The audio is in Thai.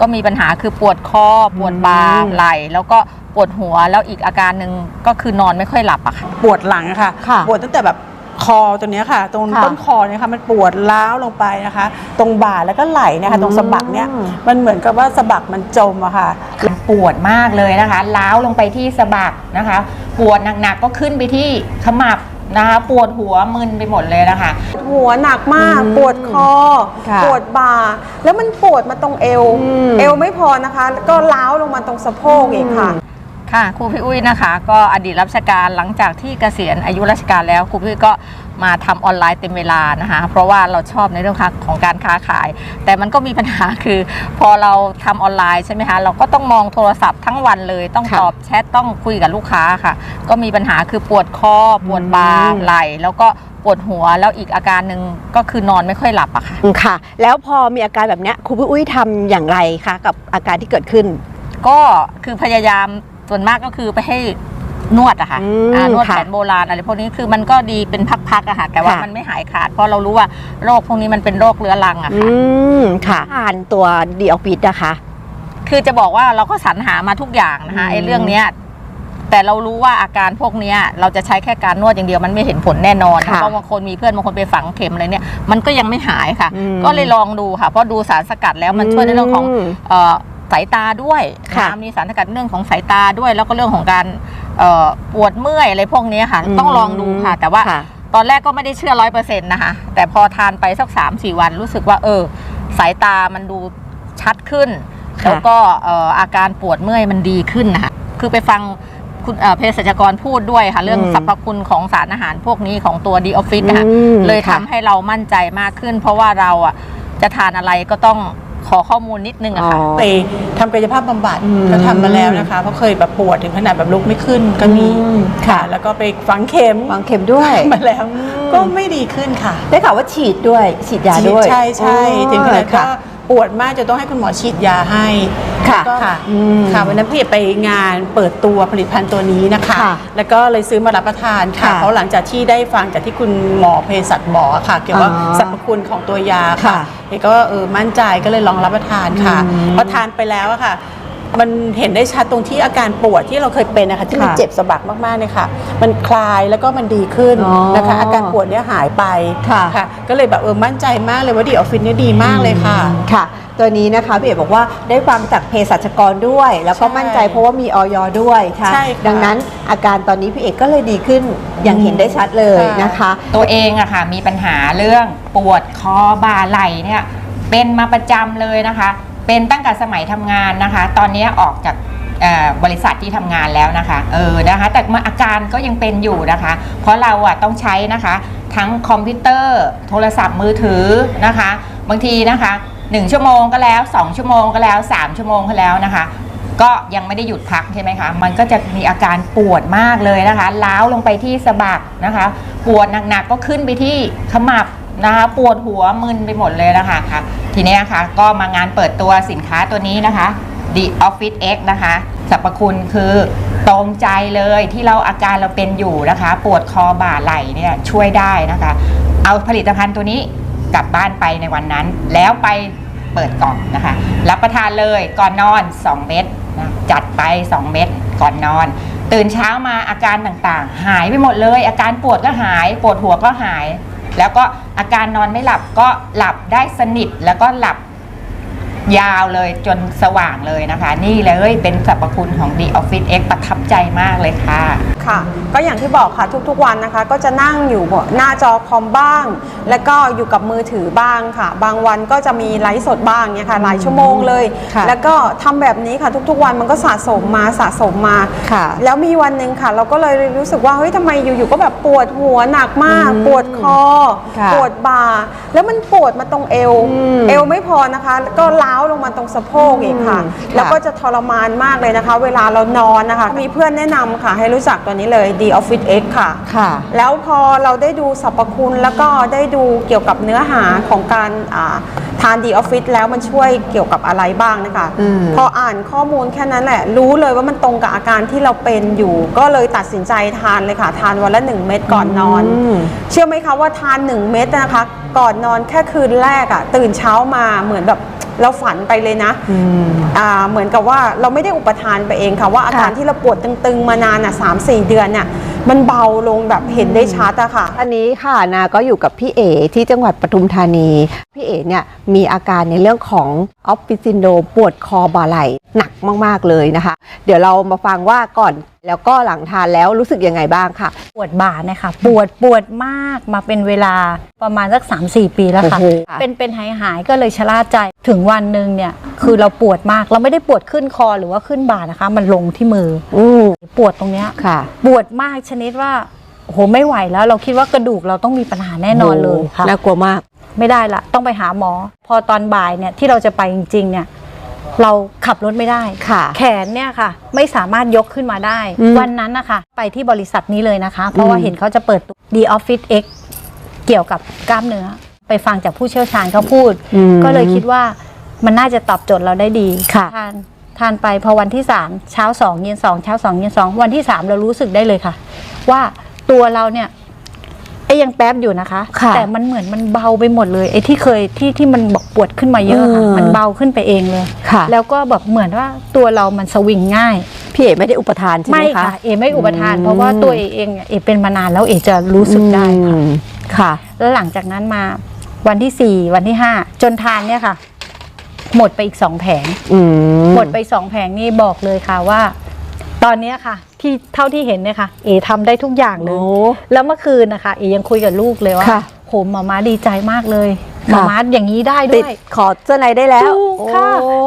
ก็มีปัญหาคือปวดคอปวดบ่าอืมไหล่แล้วก็ปวดหัวแล้วอีกอาการหนึ่งก็คือนอนไม่ค่อยหลับอะค่ะ ปวดหลังค่ะ ค่ะปวดตั้งแต่แบบคอตรงเนี้ยค่ะ ตรงค่ะต้นคอเนี่ยค่ะมันปวดล้าวลงไปนะคะ ตรงบ่าแล้วก็ไหล่เนะคะตรงสะบักเนี่ยอืม มันเหมือนกับว่าสะบักมันจมอะค่ะมันปวดมากเลยนะคะล้าวลงไปที่สะบักนะคะ ปวดหนักๆก็ขึ้นไปที่ขมับ นะคะปวดหัวมึนไปหมดเลยนะคะ หัวหนักมากอืมปวดคอ ค่ะปวดบ่า แล้วมันปวดมาตรงเอว อืม เอวไม่พอนะคะแล้วก็ล้าวลงมาตรงสะโพกอีกค่ะ ค่ะครูพี่อุ้ยนะคะ ก็อดีตรับราชการหลังจากที่เกษียณอายุราชการแล้วครูพี่อุ้ยก็มาทำออนไลน์เต็มเวลานะคะ เพราะว่าเราชอบในเรื่องของการค้าขาย แต่มันก็มีปัญหาคือ พอเราทำออนไลน์ใช่ไหมคะเราก็ต้องมองโทรศัพท์ทั้งวันเลยต้องค่ะตอบแชทต้องคุยกับลูกค้าค่ะ ก็มีปัญหาคือปวดคอปวดบ่าอืมไหล่แล้วก็ปวดหัวแล้วอีกอาการหนึ่งก็คือนอนไม่ค่อยหลับอะค่ะอืมค่ะ แล้วพอมีอาการแบบเนี้ยครูพี่อุ้ยทำอย่างไรคะกับอาการที่เกิดขึ้น ก็คือพยายาม ส่วนมากก็คือไปให้นวดอะค่ะอืมอ่านวดค่ะแผนโบราณอะไรพวกนี้คือมันก็ดีเป็นพักๆอะค่ะแต่ว่าค่ะ มันไม่หายขาด เพราะเรารู้ว่าโรคพวกนี้มันเป็นโรคเรื้อรังอะอืค่ะมค่ะทานตัวดีออฟฟิศนะคะ คือจะบอกว่าเราก็สรรหามาทุกอย่างนะคะอืมไอ้เรื่องเนี้ยแต่เรารู้ว่าอาการพวกเนี้ยเราจะใช้แค่การนวดอย่างเดียวมันไม่เห็นผลแน่นอนค่ะเพราะบางคนมีเพื่อนบางคนไปฝังเข็มอะไรเนี่ยมันก็ยังไม่หายค่ะ อืม ก็เลยลองดูค่ะเพราะดูสารสกัดแล้วมันช่วยในเรื่องของมเอ่อ สายตาด้วยค่ะนะมีสารสกัดเรื่องของสายตาด้วย แล้วก็เรื่องของการเอ่อปวดเมื่อยอะไรพวกนี้ค่ะอืมต้องลองดูค่ะ แต่ว่าค่ะตอนแรกก็ไม่ได้เชื่อร้อยเปอร์เซ็นต์นะคะ แต่พอทานไปสักสามสี่วันรู้สึกว่า เออ สายตามันดูชัดขึ้น ค่ะ แล้วก็เอ่ออาการปวดเมื่อยมันดีขึ้นนะคะคือไปฟังคุณเอ่อเภสัชกรพูดด้วยค่ะ เรื่องอืมสรรพคุณของสารอาหารพวกนี้ของตัวดีออฟฟิศนะคะ อืมเลยทำค่ะ ให้เรามั่นใจมากขึ้น เพราะว่าเราอะจะทานอะไรก็ต้อง ขอข้อมูลนิดนึงอะค่ะ อ๋อ ไปทำกายภาพบำบัดอืมก็ทำมาแล้วนะคะเพราะเคยแบบปวดถึงขนาดแบบลุกไม่ขึ้นก็มีอืม ค่ะ แล้วก็ไปฝังเข็มวางเข็มด้วย มาแล้วก็ไม่ดีขึ้นค่ะได้ข่าวว่าฉีดด้วยฉีดยาด้วยใช่ใช่อ๋อถึงขนาดก็ค่ะ ปวดมากจนต้องให้คุณหมอฉีดยาให้ ค่ะแล้วก็ค่ะอืม ค่ะวันนั้นพี่ไปงานเปิดตัวผลิตภัณฑ์ตัวนี้นะคะ ค่ะแล้วก็เลยซื้อมารับประทานค่ะค่ะเพราะหลังจากที่ได้ฟังจากที่คุณหมอเภสัชบอกอะค่ะ เกี่ยวกับอ๋อสรรพคุณของตัวยาค่ะค่ะเอกก็เออมั่นใจก็เลยลองรับประทานค่ะอืมพอทานไปแล้วอะค่ะ มันเห็นได้ชัดตรงที่อาการปวดที่เราเคยเป็นนะคะที่มันค่ะเจ็บสะบักมากๆเนี่ยค่ะ มันคลายแล้วก็มันดีขึ้นอ๋อนะคะ อาการปวดเนี่ยหายไปค่ะค่ะก็เลยแบบเออมั่นใจมากเลยว่าดีออฟฟิศเนี่ยดีมากเลยค่ะค่ะ ตัวนี้นะคะพี่เอกบอกว่าได้ฟังจากเภสัชกรด้วย แล้วก็ใช่มั่นใจเพราะว่ามีออยด้วยค่ะใช่ค่ะดังนั้นอาการตอนนี้พี่เอกก็เลยดีขึ้นอย่างเห็นได้ชัดเลยค่ะ นะคะ ตัวเองอะค่ะมีปัญหาเรื่องปวดคอบ่าไหล่เนี่ยเป็นมาประจำเลยนะคะ เป็นตั้งแต่สมัยทำงานนะคะ ตอนนี้ออกจากบริษัทที่ทำงานแล้วนะคะ เออ นะคะ แต่มาอาการก็ยังเป็นอยู่นะคะ เพราะเราอะต้องใช้นะคะ ทั้งคอมพิวเตอร์ โทรศัพท์มือถือนะคะ บางทีนะคะ 1 ชั่วโมงก็แล้ว 2 ชั่วโมงก็แล้ว 3 ชั่วโมงก็แล้วนะคะ ก็ยังไม่ได้หยุดพักใช่ไหมคะ มันก็จะมีอาการปวดมากเลยนะคะ ล้าวลงไปที่สะบักนะคะ ปวดหนักๆก็ขึ้นไปที่ขมับนะคะ ปวดหัวมึนไปหมดเลยนะคะค่ะ ทีนี้นะคะก็มางานเปิดตัวสินค้าตัวนี้นะคะ The Office X นะคะสรรพคุณคือตรงใจเลยที่เราอาการเราเป็นอยู่นะคะ ปวดคอบ่าไหล่เนี่ยช่วยได้นะคะ เอาผลิตภัณฑ์ตัวนี้กลับบ้านไปในวันนั้น แล้วไปเปิดกล่องนะคะ รับประทานเลยก่อนนอน 2 เม็ดนะจัดไป 2 เม็ดก่อนนอน ตื่นเช้ามาอาการต่างๆ หายไปหมดเลย อาการปวดก็หาย ปวดหัวก็หาย แล้วก็อาการนอนไม่หลับก็หลับได้สนิทแล้วก็หลับยาวเลยจนสว่างเลยนะคะ นี่เลยเป็นสรรพคุณของ The Office X ประทับใจมากเลยค่ะค่ะ ก็อย่างที่บอกค่ะทุกๆวันนะคะ ก็จะนั่งอยู่หน้าจอคอมบ้าง แล้วก็อยู่กับมือถือบ้างค่ะ บางวันก็จะมีไลฟ์สดบ้างเนี่ยค่ะหลายชั่วโมงเลย ค่ะแล้วก็ทำแบบนี้ค่ะทุกๆวันมันก็สะสมมาสะสมมาค่ะ แล้วมีวันหนึ่งค่ะ เราก็เลยรู้สึกว่าเฮ้ยทำไมอยู่ๆก็แบบปวดหัวหนักมาก อืมปวดคอ ค่ะปวดบ่า แล้วมันปวดมาตรงเอว อืมเอวไม่พอนะคะแล้วก็ล้าวลงมาตรงสะโพกอีกค่ะ อืมแล้วก็จะทรมานมากเลยนะคะ เวลาเรานอนนะคะ มีเพื่อนแนะนำค่ะ ให้รู้จักตัวนี้เลย The Office X ค่ะ ค่ะ แล้วพอเราได้ดูสรรพคุณแล้วก็ได้ดูเกี่ยวกับเนื้อหาของการอ่าทานดีออฟฟิศแล้วมันช่วยเกี่ยวกับอะไรบ้างนะคะอืมพออ่านข้อมูลแค่นั้นแหละ รู้เลยว่ามันตรงกับอาการที่เราเป็นอยู่ ก็เลยตัดสินใจทานเลยค่ะ ทานวันละ 1 เม็ดก่อนนอนอืมเชื่อไหมคะว่าทาน 1 เม็ดนะคะ ก่อนนอนแค่คืนแรกอะ่ะตื่นเช้ามาเหมือนแบบ เราฝันไปเลยนะอืมอ่าเหมือนกับว่าเราไม่ได้อุปทานไปเองค่ะว่าอาการค่ะที่เราปวดตึงๆมานานอะสามสี่เดือนเนี่ยมันเบาลงแบบเห็นได้ชัดอะค่ะ อันนี้ค่ะนาก็อยู่กับพี่เอที่จังหวัดปทุมธานี พี่เอเนี่ยมีอาการในเรื่องของออฟฟิศซินโดรมปวดคอบ่าไหล่หนักมาก ๆ เลยนะคะ เดี๋ยวเรามาฟังว่าก่อนแล้วก็หลังทานแล้วรู้สึกยังไงบ้างค่ะ ปวดบ่าเนี่ยค่ะปวดปวดมากมาเป็นเวลาประมาณสัก 3-4 ปีแล้วค่ะ โอ้โห เป็นเป็นหายหายๆก็เลยชะล่าใจถึงวันหนึ่งเนี่ยคือเราปวดมากเราไม่ได้ปวดขึ้นคอหรือว่าขึ้นบ่านะคะ มันลงที่มือ อืมปวดตรงเนี้ยค่ะ ปวดมากชนิดว่าโอ้โหไม่ไหวแล้ว เราคิดว่ากระดูกเราต้องมีปัญหาแน่นอนเลยค่ะ น่ากลัวมาก ไม่ได้ละต้องไปหาหมอ พอตอนบ่ายเนี่ยที่เราจะไปจริงๆเนี่ย เราขับรถไม่ได้ ค่ะ แขนเนี่ยค่ะ ไม่สามารถยกขึ้นมาได้ อืมวันนั้นนะคะ ไปที่บริษัทนี้เลยนะคะ เพราะว่าอืม เห็นเขาจะเปิด D Office X เกี่ยวกับกล้ามเนื้อ ไปฟังจากผู้เชี่ยวชาญเขาพูด อืม ก็เลยคิดว่ามันน่าจะตอบโจทย์เราได้ดีค่ะ ทานทานไปพอวันที่3เช้า2เย็น2เช้า2เย็น2วันที่3เรารู้สึกได้เลยค่ะ ว่าตัวเราเนี่ยไอ้ยังแป๊บอยู่นะคะ ค่ะ แต่มันเหมือนมันเบาไปหมดเลยไอ้ที่เคยที่ที่มันบอกปวดขึ้นมาเยอะค่ะอืม มันเบาขึ้นไปเองเลย ค่ะ แล้วก็แบบเหมือนว่าตัวเรามันสวิงง่าย พี่เอไม่ได้อุปทานใช่ไหมไม่คะ ค่ะ เอไม่อุปทาน อืม เพราะว่าตัวเอเองเนี่ยเอเป็นมานานแล้วเอจะรู้สึกได้ค่ะ อืมค่ะ แล้วหลังจากนั้นมาวันที่สี่วันที่ห้าจนทานเนี่ยค่ะ หมดไปอีกสองแผง อืม หมดไปสองแผงนี่บอกเลยค่ะว่า ตอนเนี้ยค่ะ ที่เท่าที่เห็นเนี่ยค่ะเอทำได้ทุกอย่างเลโอ้ยแล้วเมื่อคืนนะคะเอยังคุยกับลูกเลยว่าค่ะโหหมาม้าดีใจมากเลยหค่ะมาม้าอย่างนี้ได้ติด้ดวย ขอเสื้อในได้แล้วถูกค่ะโอ้